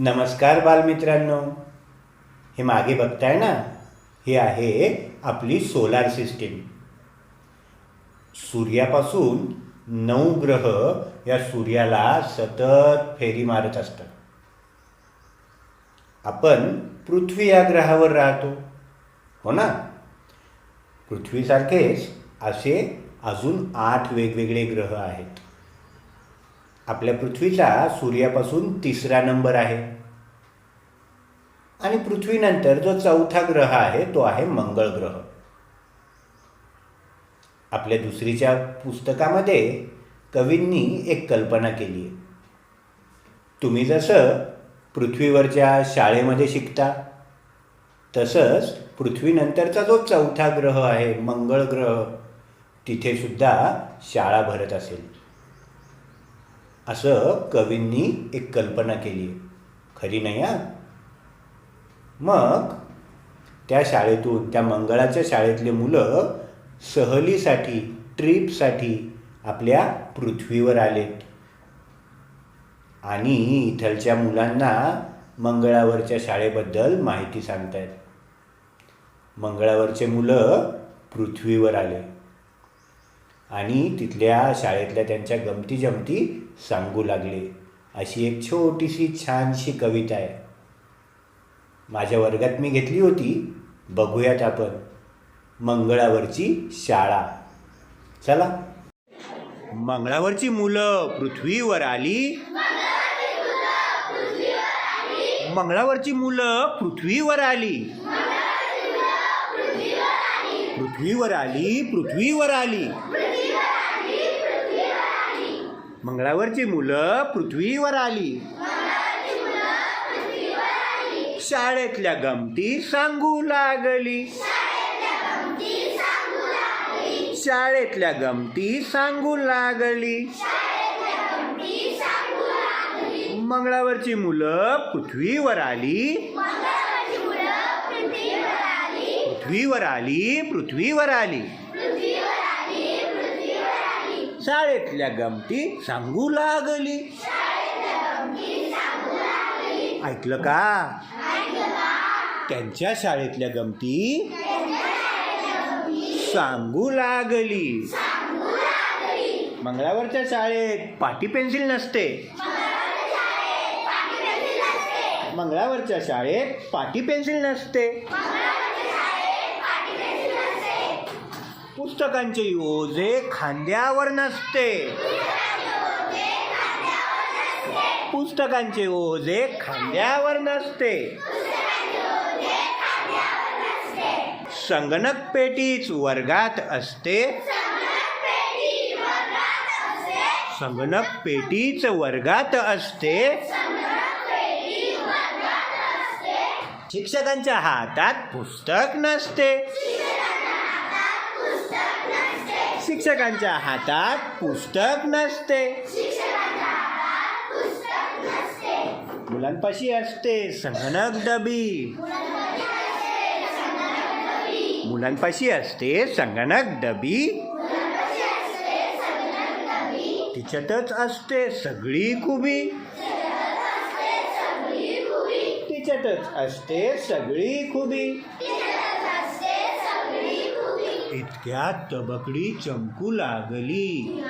नमस्कार बालमित्रांनो. हे मागे बघताय ना? हे आहे आपली सोलार सिस्टीम सूर्यापासून नऊ ग्रह या सूर्याला सतत फेरी मारत असतात. आपण पृथ्वी या ग्रहावर राहतो. हो ना? पृथ्वीसारखेच असे अजून आठ वेगवेगळे ग्रह आहेत. आपल्या पृथ्वीचा सूर्यापासून तिसरा नंबर आहे. आणि पृथ्वीनंतर जो चौथा ग्रह आहे तो आहे मंगळ ग्रह. आपल्या दुसरीच्या पुस्तकामध्ये कवींनी एक कल्पना केली आहे. तुम्ही जसं पृथ्वीवरच्या शाळेमध्ये शिकता तसंच पृथ्वीनंतरचा जो चौथा ग्रह आहे मंगळ ग्रह तिथे सुद्धा शाळा भरत असेल. असं कवींनी एक कल्पना केली. खरी नाही हा मग त्या शाळेतून त्या मंगळाच्या शाळेतले मुलं सहलीसाठी ट्रीपसाठी आपल्या पृथ्वीवर आलेत. आणि इथलच्या मुलांना मंगळावरच्या शाळेबद्दल माहिती सांगतायत. मंगळावरचे मुलं पृथ्वीवर आले. आणि तिथल्या शाळेतल्या त्यांच्या गमती जमती सांगू लागले. अशी एक छोटीशी छानशी कविता आहे. माझ्या वर्गात मी घेतली होती. बघूयात आपण. मंगळावरची शाळा. चला. मंगळावरची मुलं पृथ्वीवर आली. मंगळावरची मुलं पृथ्वीवर आली. पृथ्वीवर आली पृथ्वीवर आली. मंगळावरची मुलं पृथ्वीवर आली. शाळेतल्या गमती सांगू लागली. शाळेतल्या गमती सांगू लागली. मंगळावरची मुलं पृथ्वीवर आली. पृथ्वीवर आली पृथ्वीवर आली. शाळेतल्या गमती सांगू लागली. ऐकलं का? त्यांच्या शाळेतल्या गमती सांगू लागली. मंगळावरच्या शाळेत पाटी पेन्सिल नसते. मंगळावरच्या शाळेत पाटी पेन्सिल नसते. पुस्तकांचे ओझे खांद्यावर नसते. पुस्तकांचे ओझे खांद्यावर नसते. संगणक पेटीच वर्गात असते. संगणक पेटीच वर्गात असते. शिक्षकांच्या हातात पुस्तक नसते. शिक्षकांच्या हातात पुस्तक नसते. मुलांपाशी असते संगणक डबी. मुलांपाशी असते संगणक डबी. तिच्यातच असते सगळी कुबी तिच्यातच असते सगळी खुबी. इतक्यात तबकडी चमकू लागली.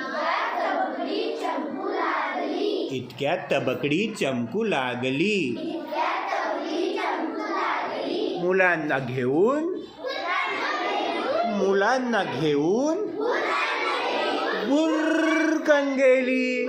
इतक्यात तबकडी चमकू लागली. मुलांना घेऊन मुलांना घेऊन बुरकन गेली.